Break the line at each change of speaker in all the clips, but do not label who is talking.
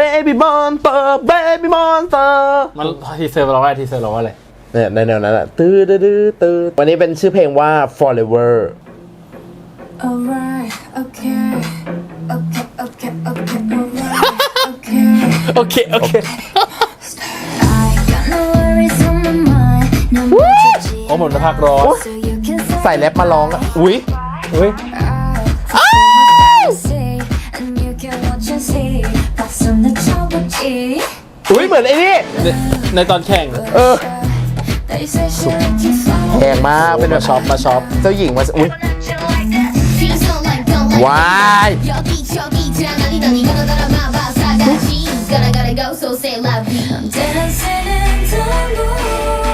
baby monster baby monster
มันทีเซอร์เราว่าอะไรทีเซอร์เราว่าอะไร
เนี่ยในแนวนั้นแหละตื้อตื้อตื้อตื้อวันนี้เป็นชื่อเพลงว่า forever
Alright, okay, okay, okay, okay, alright, okay.
โอเคโอเค
I got no worries on my mind. No more
โอ้เหมือนภาคร้อน
so you can
ใส่แรปมาร้องอะอุ้ย
อุ้ย
อนไอ้นี่
ในตอนแข่ง
เออแพงมากเป็นแบ
มา
บ
ช็อปมาช็อป
เจ้าหญิงมาอุ้ย ว้าย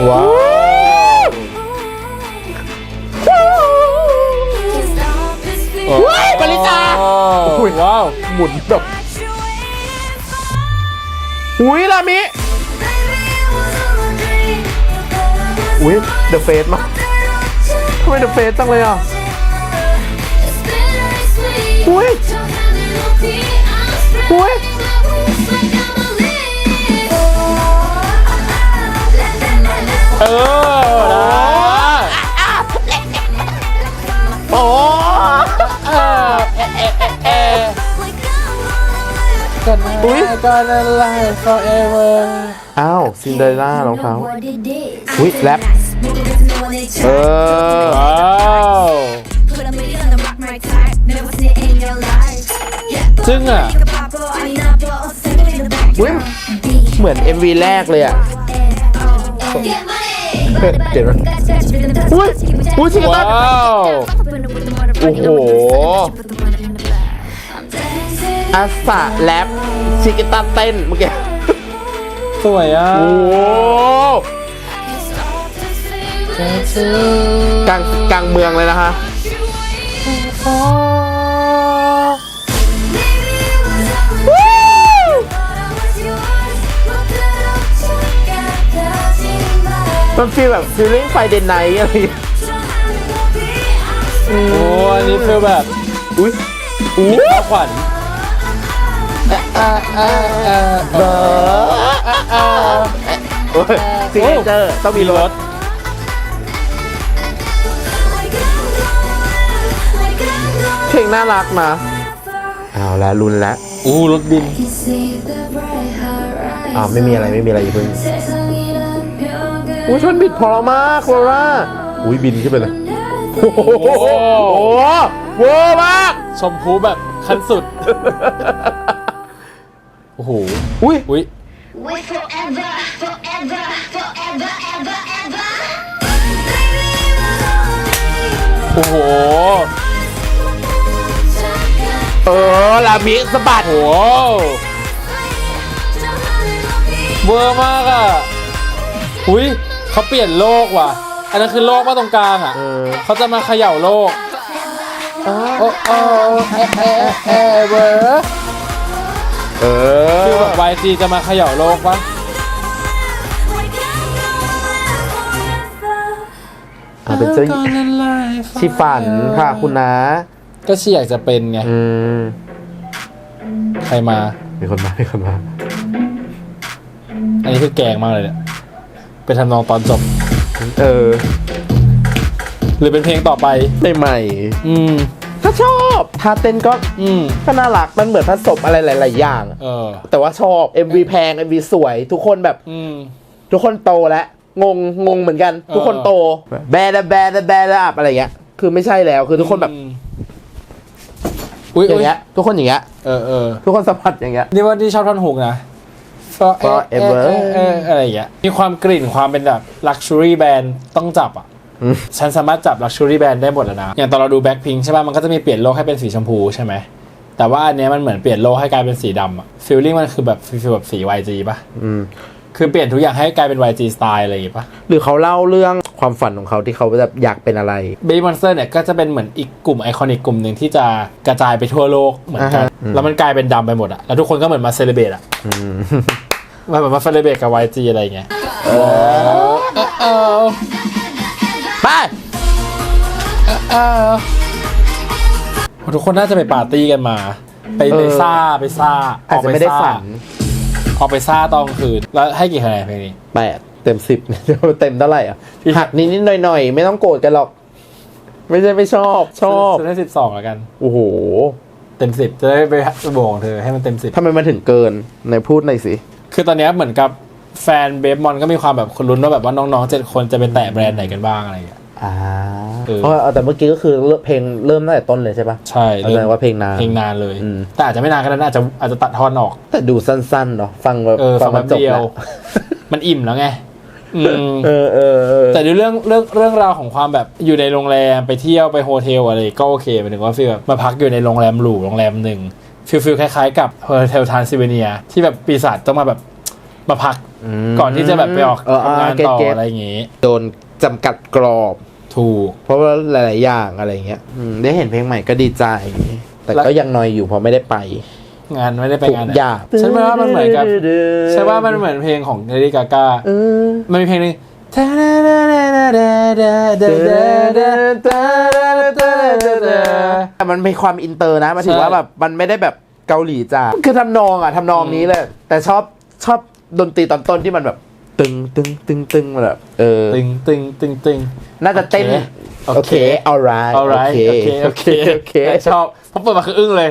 ว้าว
ว้ายบริจา
อุ้ยว้าว
หมุนแบบ อุ้ยลามิอุ้ยเดอะเฟสมาทำไมเดอะ
เฟส
จัง
เลยอะอุ้ยอุ้ยเออ
อุ๊ย
กันอะไร forever
อ้าวซินเดอเรลล่ารองเท้า อุ้ยแรปเออ
ว้าวซึ่งอะ
อุ้ยเหมือน MV แรกเลยอะเดี๋ยวนะอุ้ยอุ้ยชิคกี้
ว้า
พายวโอ้โห อาสาแรปชิคกี้ตันเต้นเมื่อกี้
สวยอะ
โอ้โหกลางกลางเมืองเลยนะคะ มันฟีลแบบฟีลลิ่งไฟเดนไนท์อะไรอย่างเงี้ย
โอ้อันนี้คือแบบ
อุ้ยอู้
ข้าวขวัญ
เบอร์ซิงเกิลต้องมีรถ เพลงน่ารักนะเอาละรุนแล้ว
อู้รถบิน
อ้าไม่มีอะไรไม่มีอะไรอย่เพิ่งอุ้ยชนบิดพอมากโคราอุ้ยบินขึ้นไปเลยโอ้โหโอ้โหเวอร์มาก
ชมพูแบบขั้นสุด โอ้โห
อุ้ย
อุ้ย
Wait forever forever forever ever ever
โอ้โห
เออ ลามิสะบัด
โอ้โหเวอร์มากอะ อุ้ยเขาเปลี่ยนโลกว่ะ อันนั้นคือโลกมาตรงกลางอะ
เออ
เขาจะมาเขย่าโลก โอ้โอ้เอเอเอเวอร์
เอ
คือ
อ
แบบ YG จะมาเขย่าโลกปะ
อะเป็นเจ้าหญิงชีฝันค่ะคุณนะ
ก็ชีอยากจะเป็นไง
อืม
ใครมา
มีคนมา มีคนมา
อันนี้คือแกงมากเลยเนี่ย เป็นทำนองตอนจบ
เออ
หรือเป็นเพลงต่อไป
ใหม่
อืม
ๆ ก็ชอบท่าเต้นก็
อืม
ก็น่ารักมันเหมือนผสมอะไรหลาย ๆ อย่าง
เออ
แต่ว่าชอบ MV แพง MV สวย ทุกคนแบบ
อืม
ทุกคนโตแล้ว งงงงเหมือนกันทุกคนโต แบดแบดแบดอับอะไรเงี้ย คือไม่ใช่แล้วคือทุกคนแบบ
อืมอุ้ย
อย่า
อุ้
ง
ย
เงี้ยทุกคนอย่างเงี้ย
เออเออ
ทุกคนสัมผัสอย่างเงี้ย
นี่ว่าที่ชอบท่อนฮุกนะ
Forever
เออเออเอออะไรอย่างเงี้ยมีความกลิ่นความเป็นแบบ luxury band ต้องจับอะ
อืม
ฉันสามารถจับ luxury band ได้หมดแล้วนะ อย่างตอนเราดู Blackpink ใช่ป่ะ มันก็จะมีเปลี่ยนโลกให้เป็นสีชมพูใช่ไหม แต่ว่าอันเนี้ยมันเหมือนเปลี่ยนโลกให้กลายเป็นสีดำอะ feeling มันคือแบบฟีลแบบสี YG ป่ะ
อืม
คือเปลี่ยนทุกอย่างให้กลายเป็น YG style อะไรอย่างงี้ป่ะ
หรือเขาเล่าเรื่องความฝันของเขาที่เขาแบบอยากเป็นอะไร
Baby Monster เนี่ยก็จะเป็นเหมือนอีกกลุ่มไอคอนิกกลุ่มหนึ่งที่จะกระจายไปทั่วโลกเหมือนกัน
อ่าฮะอืม
แล้วมันกลายเป็นดำไปหมดอะแล้วทุกคนก็เหมือนมาเซเลเบตอะ
อืม
มาแบบมาเซเลเบตกับ YG อะไรอย่างเงี้ยเออ
ไป
เออทุกคนน่าจะไปปาร์ตี้กันมา ไปไปซ่าไปซ่า
อาจจะไม่ได้ฝัน
ออกไปซ่าตอนกลางคืน แล้วให้กี่คะแนนเพลงนี้
แปดเต็มสิบเต็มเท่าไหร่อะ
พี่
หักนิดนิดหน่อยหน่อยๆไม่ต้องโกรธกันหรอก ไม่ใช่ไม่ชอบ ชอบ
จะได้สิบสองแล้วกัน
โอ้โห
เต็มสิบจะได้ไปบวกของเธอให้มันเต็มสิบ
ทำไมมันถึงเกินไหนพูดหน่อยสิ
คือตอนเนี้ยเหมือนกับ แฟนเบฟมอนก็มีความแบบคนลุ้นว่าแบบว่าน้องๆเจ็ดคนจะไปแตะแบรนด์ไหนกันบ้างอะไรอย่างเงี้ย
อ่า
เออ
เพราะเอาแต่เมื่อกี้ก็คือเริ่มเพลงเริ่มตั้งแต่ต้นเลยใช่ปะ
ใช่
แสดงว่าเพลงนาน
เพลงนานเลย
อืม
แต่อาจจะไม่นานก็ได้นะอาจจะอาจจะตัดทอนออก
แต่ดูสั้นๆเนาะฟังแบบ
เออฟัง
มั
แป๊
น
บ
จบ
เดีย
แล้วว
มันอิ่มแล้วไงอืม
เออเออเออ
แต่ดูเรื่องเรื่องเรื่องราวของความแบบอยู่ในโรงแรมไปเที่ยวไปโฮเทลอะไรก็โอเคหมายถึงว่าฟีลแบบมาพักอยู่ในโรงแรมหรูโรงแรมหนึ่งฟีลฟีลคล้ายๆกับโฮเทลทานซิเวเนีย ที่แบบปีศาจต้องมาแบบ มาพัก
ม
ก่อนที่จะแบบไปออก
เออ
ทำงาน
เก็ต
ต่อ
เก็ต
อะไรอย่างงี้
โดนจำกัดกรอบ
ถูก
เพราะว่าหลาย ๆ อย่างอะไรเงี้ยอืมได้เห็นเพลงใหม่ก็ดีใจ แต่
แล้ว
ก็ยังนอยอยู่เพราะไม่ได้ไป
งานไม่ได้ไป
ทุก
งานไหน
อย่าง
ฉันว่ามันเหมือนกับใช่ว่ามันเหมือนเพลงของเ a ดี้กาก้า
เออ
มันมีเพลงหนึง
แต่มันมีความอินเตอร์นะหมายถึง
ใช่
ว่าแบบมันไม่ได้แบบเกาหลีจ้าคือทำนองอะทำนองนี้เลย แต่ชอบชอบ ดนตรีตอนต้นที่มันแบบ ตึงตึงตึงตึงแบบเออ
ตึงตึงตึงตึง
น่าจะเต้น
โอ
โอ
เค
เค alright
เอาไรโอเคโอเค
โอเค
ชอบเพราะเปิดมาคืออึ้งเลย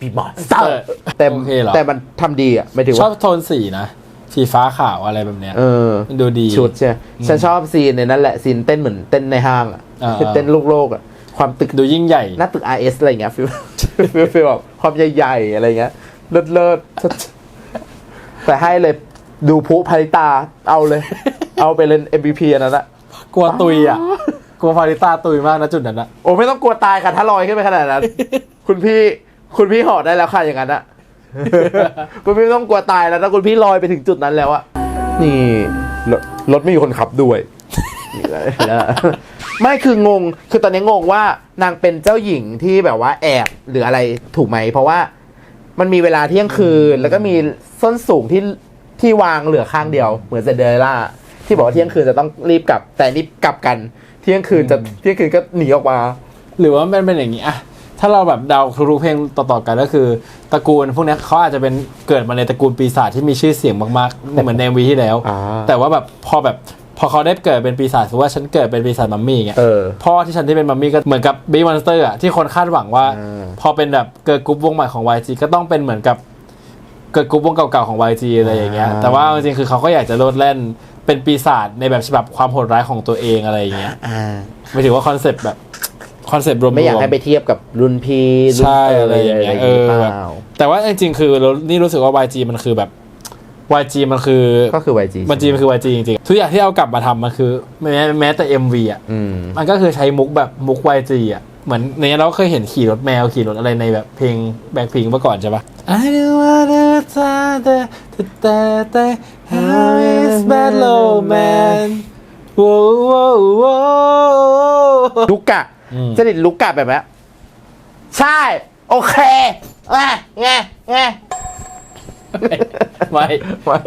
พี่มอนสเตอร์แต่
โอเคเหรอ
แต่มันทำดีอะหมายถึง
ชอบ
ว่า
โทนสีนะสีฟ้าขาวอะไรแบบเนี้ย
เออ
มันดูดี
ชุดใช่ไหมฉันชอบซีนในนั้นแหละซีนเต้นเหมือนเต้นในห้างอะ
อ่า
เต้นลูกโลกอะความตึก
ดูยิ่งใหญ่
หน้าตึก RS อะไรอย่างเงี้ยฟิลฟิลฟิลแบบความใหญ่ๆอะไรเงี้ยเลิศเลิศ แต่ให้เลยดูพุพาริตาเอาเลย เอาไปเล่น MVP อันนั้นอะ
กลัวตุยอะ กลัวฟาริต้าตุยมากนะจุดนั้นอะ
โอ้ไม่ต้องกลัวตายค่ะ ถ้าลอยขึ้นไปขนาดนั้น คุณพี่คุณพี่เหอได้แล้วค่ะอย่างนั้นอะคุณพี่ไม่ต้องกลัวตายแล้วถ้าคุณพี่ลอยไปถึงจุดนั้นแล้วอะนี่รถรถไม่มีคนขับด้วยไม่คืองง คือตอนนี้งงว่านางเป็นเจ้าหญิงที่แบบว่าแอบหรืออะไรถูกไหม เพราะว่า มันมีเวลาเที่ยงคืน แล้วก็มีส้นสูงที่ที่วางเหลือข้างเดียว เหมือนเซนเดอเรลล่าที่บอกว่าเที่ยงคืนจะต้องรีบกลับ แต่นี่กลับกัน เที่ยงคืนจะเที่ยงคืนก็หนีออกมา
หรือว่ามันเป็นอย่างนี้อะถ้าเราแบบเดาทุกๆเพลงต่อๆกันก็คือตระกูลพวกเนี้ยเขาอาจจะเป็นเกิดมาในตระกูลปีศาจที่มีชื่อเสียงมากๆเหมือนในวีที่แล้ว
อ่า
แต่ว่าแบบพอแบบ พอเขาได้เกิดเป็นปีศาจสมมติว่าฉันเกิดเป็นปีศาจมัมมี่เงี้ย
เออ
พ่อที่ฉันที่เป็นมัมมี่ก็เหมือนกับบีมอนสเตอร์อะที่คนคาดหวังว่า
อ่า
พอเป็นแบบเกิร์ลกรุ๊ปวงใหม่ของ YG ก็ต้องเป็นเหมือนกับเกิร์ลกรุ๊ปวงเก่าๆของ YG อะไรอย่างเงี้ยแต่ว่าจริงๆคือเขาก็อยากจะโลดแล่นเป็นปีศาจในแบบฉบับความโหดร้ายของตัวเองอะไรอย่างเงี้ย
อ่า
ไม่ถือว่าคอนเซปต์แบบคอนเซปต์รวมๆ
ไม่อยากให้ไปเทียบกับรุ่นพี่รุ่น
ใช่อะไรอย่างเงี้ยเออ
เป
แบบ
ล่า
แต่ว่าจริงๆ คือเรานี่รู้สึกว่า YG มันคือแบบ YG มันคือ
ก็คือ YG
มัน G มันคือ YG จริงๆ ทุกอย่างที่เอากลับมาทำมันคือแม้แม้แต่ MV อะ
อืม
มันก็คือใช้มุกแบบมุก YG อะ เหมือนในนี้เราเคยเห็นขี่รถแมวขี่รถอะไรในแบบเพลงแบ็คพิงเมื่อก่อนใช่ปะ I don't wanna tell the the the the how is bad low man โว้โว้โว้
ลุกกะ
อืม
จริตลุกกะแบบนี้ใช่ โอเคแงแงแง
ไม่
ไม่